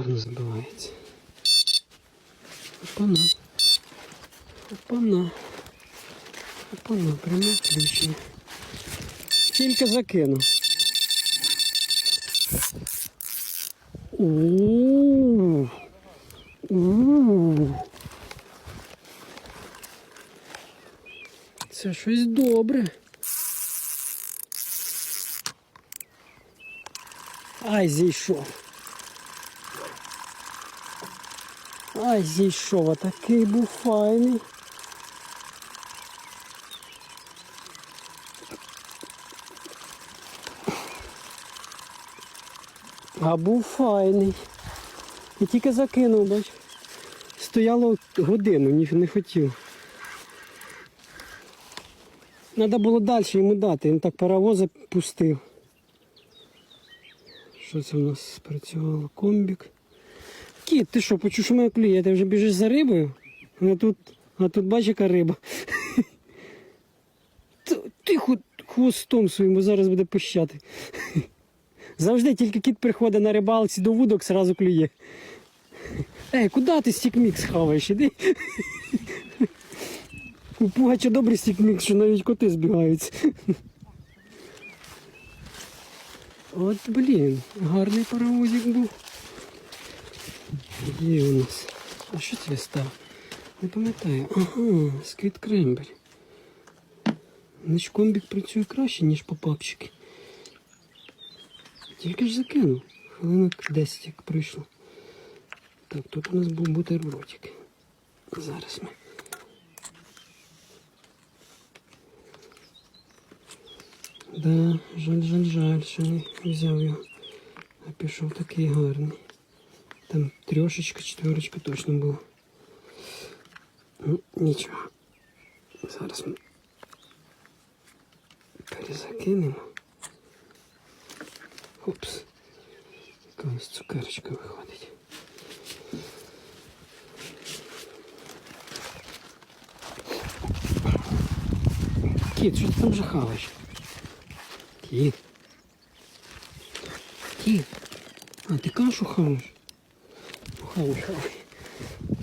Гарно забивається. Опана. Опана. Опана, прямо включення. Тільки. У-у-у. Це щось добре. Ай, зійшов. Ай, зійшов, а такий був файний. А був файний. І тільки закинув, бач. Стояло годину, ні не хотів. Треба було далі йому дати, він так паровози пустив. Що це у нас спрацювало? Комбік. Кіт, ти що, почув, що мене клює, ти вже біжиш за рибою? А тут, а тут бач, яка риба. Ти хвостом своїм, бо зараз буде пищати. Завжди тільки кіт приходить на рибалці до вудок, зразу клює. Ей, куди ти стікмікс хаваєш? Іди. У Пугача добрий стікмікс, що навіть коти збігаються. От блін, гарний паровозик був. Є у нас. А що це став? Не пам'ятаю. Ага, сквіт крембель. Значить комбік працює краще, ніж попапчики. Тільки ж закинув. Хвилинок 10 як пройшло. Так, тут у нас був бутербродик. Зараз ми. Да, жаль, жаль, жаль, що не взяв його. А пішов такий гарний. Там трьошечка, четверочка точно була. Ну, нічого. Зараз ми перезакинемо. Опс. Якась цукерочка виходить. Кіт, що ти там вже хаваєш? Кіт. Кіт. А, ти кашу хаваєш? Mũ.